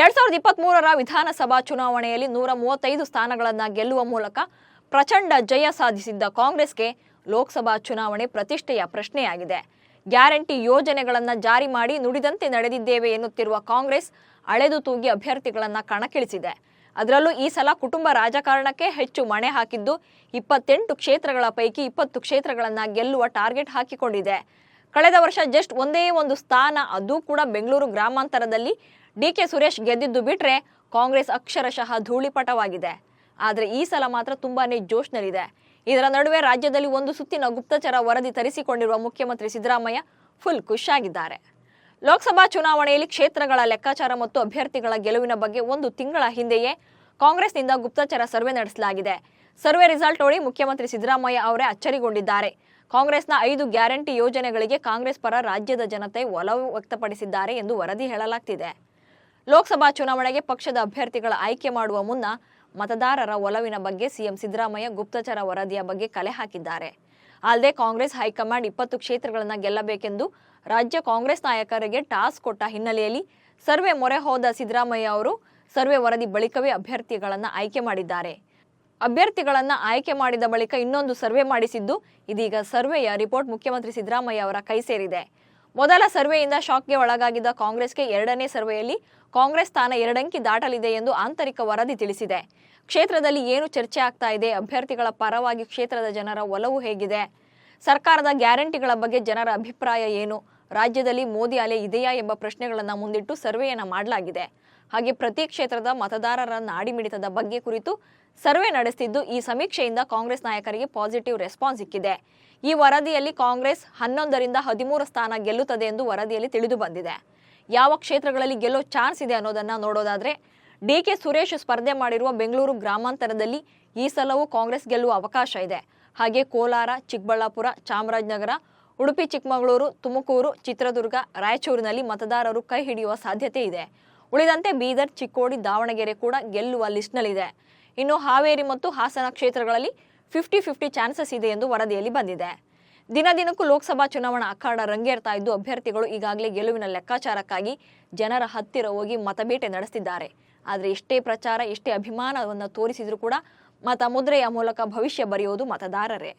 ಎರಡ್ ಸಾವಿರದ ಇಪ್ಪತ್ತ್ ಮೂರರ ವಿಧಾನಸಭಾ ಚುನಾವಣೆಯಲ್ಲಿ ನೂರ ಮೂವತ್ತೈದು ಸ್ಥಾನಗಳನ್ನು ಗೆಲ್ಲುವ ಮೂಲಕ ಪ್ರಚಂಡ ಜಯ ಸಾಧಿಸಿದ್ದ ಕಾಂಗ್ರೆಸ್ಗೆ ಲೋಕಸಭಾ ಚುನಾವಣೆ ಪ್ರತಿಷ್ಠೆಯ ಪ್ರಶ್ನೆಯಾಗಿದೆ. ಗ್ಯಾರಂಟಿ ಯೋಜನೆಗಳನ್ನು ಜಾರಿ ಮಾಡಿ ನುಡಿದಂತೆ ನಡೆದಿದ್ದೇವೆ ಎನ್ನುತ್ತಿರುವ ಕಾಂಗ್ರೆಸ್ ಅಳೆದು ತೂಗಿ ಅಭ್ಯರ್ಥಿಗಳನ್ನು ಕಣಕ್ಕಿಳಿಸಿದೆ. ಅದರಲ್ಲೂ ಈ ಸಲ ಕುಟುಂಬ ರಾಜಕಾರಣಕ್ಕೆ ಹೆಚ್ಚು ಮಣೆ ಹಾಕಿದ್ದು ಇಪ್ಪತ್ತೆಂಟು ಕ್ಷೇತ್ರಗಳ ಪೈಕಿ ಇಪ್ಪತ್ತು ಕ್ಷೇತ್ರಗಳನ್ನು ಗೆಲ್ಲುವ ಟಾರ್ಗೆಟ್ ಹಾಕಿಕೊಂಡಿದೆ. ಕಳೆದ ವರ್ಷ ಜಸ್ಟ್ ಒಂದೇ ಒಂದು ಸ್ಥಾನ, ಅದು ಕೂಡ ಬೆಂಗಳೂರು ಗ್ರಾಮಾಂತರದಲ್ಲಿ ಡಿ ಕೆ ಸುರೇಶ್ ಗೆದ್ದಿದ್ದು ಬಿಟ್ರೆ ಕಾಂಗ್ರೆಸ್ ಅಕ್ಷರಶಃ ಧೂಳಿಪಟವಾಗಿದೆ. ಆದರೆ ಈ ಸಲ ಮಾತ್ರ ತುಂಬಾನೇ ಜೋಶ್ನಲ್ಲಿದೆ. ಇದರ ನಡುವೆ ರಾಜ್ಯದಲ್ಲಿ ಒಂದು ಸುತ್ತಿನ ಗುಪ್ತಚರ ವರದಿ ತರಿಸಿಕೊಂಡಿರುವ ಮುಖ್ಯಮಂತ್ರಿ ಸಿದ್ದರಾಮಯ್ಯ ಫುಲ್ ಖುಷಿಯಾಗಿದ್ದಾರೆ. ಲೋಕಸಭಾ ಚುನಾವಣೆಯಲ್ಲಿ ಕ್ಷೇತ್ರಗಳ ಲೆಕ್ಕಾಚಾರ ಮತ್ತು ಅಭ್ಯರ್ಥಿಗಳ ಗೆಲುವಿನ ಬಗ್ಗೆ ಒಂದು ತಿಂಗಳ ಹಿಂದೆಯೇ ಕಾಂಗ್ರೆಸ್ನಿಂದ ಗುಪ್ತಚರ ಸರ್ವೆ ನಡೆಸಲಾಗಿದೆ. ಸರ್ವೆ ರಿಸಲ್ಟ್ ನೋಡಿ ಮುಖ್ಯಮಂತ್ರಿ ಸಿದ್ದರಾಮಯ್ಯ ಅವರೇ ಅಚ್ಚರಿಗೊಂಡಿದ್ದಾರೆ. ಕಾಂಗ್ರೆಸ್ನ ಐದು ಗ್ಯಾರಂಟಿ ಯೋಜನೆಗಳಿಗೆ ಕಾಂಗ್ರೆಸ್ ಪರ ರಾಜ್ಯದ ಜನತೆ ಒಲವು ವ್ಯಕ್ತಪಡಿಸಿದ್ದಾರೆ ಎಂದು ವರದಿ ಹೇಳಲಾಗ್ತಿದೆ. ಲೋಕಸಭಾ ಚುನಾವಣೆಗೆ ಪಕ್ಷದ ಅಭ್ಯರ್ಥಿಗಳ ಆಯ್ಕೆ ಮಾಡುವ ಮುನ್ನ ಮತದಾರರ ಒಲವಿನ ಬಗ್ಗೆ ಸಿಎಂ ಸಿದ್ದರಾಮಯ್ಯ ಗುಪ್ತಚರ ವರದಿಯ ಬಗ್ಗೆ ಕಲೆ ಹಾಕಿದ್ದಾರೆ. ಅಲ್ಲದೆ ಕಾಂಗ್ರೆಸ್ ಹೈಕಮಾಂಡ್ ಇಪ್ಪತ್ತು ಕ್ಷೇತ್ರಗಳನ್ನು ಗೆಲ್ಲಬೇಕೆಂದು ರಾಜ್ಯ ಕಾಂಗ್ರೆಸ್ ನಾಯಕರಿಗೆ ಟಾಸ್ಕ್ ಕೊಟ್ಟ ಹಿನ್ನೆಲೆಯಲ್ಲಿ ಸರ್ವೆ ಮೊರೆ ಹೋದ ಸಿದ್ದರಾಮಯ್ಯ ಅವರು ಸರ್ವೆ ವರದಿ ಬಳಿಕವೇ ಅಭ್ಯರ್ಥಿಗಳನ್ನು ಆಯ್ಕೆ ಮಾಡಿದ್ದಾರೆ. ಅಭ್ಯರ್ಥಿಗಳನ್ನ ಆಯ್ಕೆ ಮಾಡಿದ ಬಳಿಕ ಇನ್ನೊಂದು ಸರ್ವೆ ಮಾಡಿಸಿದ್ದು ಇದೀಗ ಸರ್ವೆಯ ರಿಪೋರ್ಟ್ ಮುಖ್ಯಮಂತ್ರಿ ಸಿದ್ದರಾಮಯ್ಯ ಅವರ ಕೈ ಸೇರಿದೆ. ಮೊದಲ ಸರ್ವೆಯಿಂದ ಶಾಕ್ಗೆ ಒಳಗಾಗಿದ್ದ ಕಾಂಗ್ರೆಸ್ಗೆ ಎರಡನೇ ಸರ್ವೆಯಲ್ಲಿ ಕಾಂಗ್ರೆಸ್ ಸ್ಥಾನ ಎರಡಂಕಿ ದಾಟಲಿದೆ ಎಂದು ಆಂತರಿಕ ವರದಿ ತಿಳಿಸಿದೆ. ಕ್ಷೇತ್ರದಲ್ಲಿ ಏನು ಚರ್ಚೆ ಆಗ್ತಾ ಇದೆ, ಅಭ್ಯರ್ಥಿಗಳ ಪರವಾಗಿ ಕ್ಷೇತ್ರದ ಜನರ ಒಲವು ಹೇಗಿದೆ, ಸರ್ಕಾರದ ಗ್ಯಾರಂಟಿಗಳ ಬಗ್ಗೆ ಜನರ ಅಭಿಪ್ರಾಯ ಏನು ರಾಜ್ಯದಲ್ಲಿ ಮೋದಿ ಅಲೆ ಇದೆಯಾ ಎಂಬ ಪ್ರಶ್ನೆಗಳನ್ನು ಮುಂದಿಟ್ಟು ಸರ್ವೆಯನ್ನು ಮಾಡಲಾಗಿದೆ. ಹಾಗೆ ಪ್ರತಿ ಕ್ಷೇತ್ರದ ಮತದಾರರ ನಾಡಿಮಿಡಿತದ ಬಗ್ಗೆ ಕುರಿತು ಸರ್ವೆ ನಡೆಸುತ್ತಿದ್ದು ಈ ಸಮೀಕ್ಷೆಯಿಂದ ಕಾಂಗ್ರೆಸ್ ನಾಯಕರಿಗೆ ಪಾಸಿಟಿವ್ ರೆಸ್ಪಾನ್ಸ್ ಸಿಕ್ಕಿದೆ. ಈ ವರದಿಯಲ್ಲಿ ಕಾಂಗ್ರೆಸ್ ಹನ್ನೊಂದರಿಂದ ಹದಿಮೂರು ಸ್ಥಾನ ಗೆಲ್ಲುತ್ತದೆ ಎಂದು ವರದಿಯಲ್ಲಿ ತಿಳಿದು ಬಂದಿದೆ. ಯಾವ ಕ್ಷೇತ್ರಗಳಲ್ಲಿ ಗೆಲ್ಲೋ ಚಾನ್ಸ್ ಇದೆ ಅನ್ನೋದನ್ನು ನೋಡೋದಾದರೆ ಡಿ ಕೆ ಸುರೇಶ್ ಸ್ಪರ್ಧೆ ಮಾಡಿರುವ ಬೆಂಗಳೂರು ಗ್ರಾಮಾಂತರದಲ್ಲಿ ಈ ಸಲವೂ ಕಾಂಗ್ರೆಸ್ ಗೆಲ್ಲುವ ಅವಕಾಶ ಇದೆ. ಹಾಗೆ ಕೋಲಾರ, ಚಿಕ್ಕಬಳ್ಳಾಪುರ, ಚಾಮರಾಜನಗರ ಉಡುಪಿ, ಚಿಕ್ಕಮಗಳೂರು, ತುಮಕೂರು, ಚಿತ್ರದುರ್ಗ, ರಾಯಚೂರಿನಲ್ಲಿ ಮತದಾರರು ಕೈ ಹಿಡಿಯುವ ಸಾಧ್ಯತೆ ಇದೆ. ಉಳಿದಂತೆ ಬೀದರ್, ಚಿಕ್ಕೋಡಿ, ದಾವಣಗೆರೆ ಕೂಡ ಗೆಲ್ಲುವ ಲಿಸ್ಟ್ನಲ್ಲಿದೆ. ಇನ್ನು ಹಾವೇರಿ ಮತ್ತು ಹಾಸನ ಕ್ಷೇತ್ರಗಳಲ್ಲಿ ಫಿಫ್ಟಿ ಫಿಫ್ಟಿ ಚಾನ್ಸಸ್ ಇದೆ ಎಂದು ವರದಿಯಲ್ಲಿ ಬಂದಿದೆ. ದಿನ ದಿನಕ್ಕೂ ಲೋಕಸಭಾ ಚುನಾವಣಾ ಅಖಾಡ ರಂಗೇರ್ತಾ ಇದ್ದು, ಅಭ್ಯರ್ಥಿಗಳು ಈಗಾಗಲೇ ಗೆಲುವಿನ ಲೆಕ್ಕಾಚಾರಕ್ಕಾಗಿ ಜನರ ಹತ್ತಿರ ಹೋಗಿ ಮತಬೇಟೆ ನಡೆಸಿದ್ದಾರೆ ಆದರೆ ಎಷ್ಟೇ ಪ್ರಚಾರ ಎಷ್ಟೇ ಅಭಿಮಾನವನ್ನು ತೋರಿಸಿದರೂ ಕೂಡ ಮತ ಮುದ್ರೆಯ ಮೂಲಕ ಭವಿಷ್ಯ ಬರೆಯುವುದು ಮತದಾರರೇ.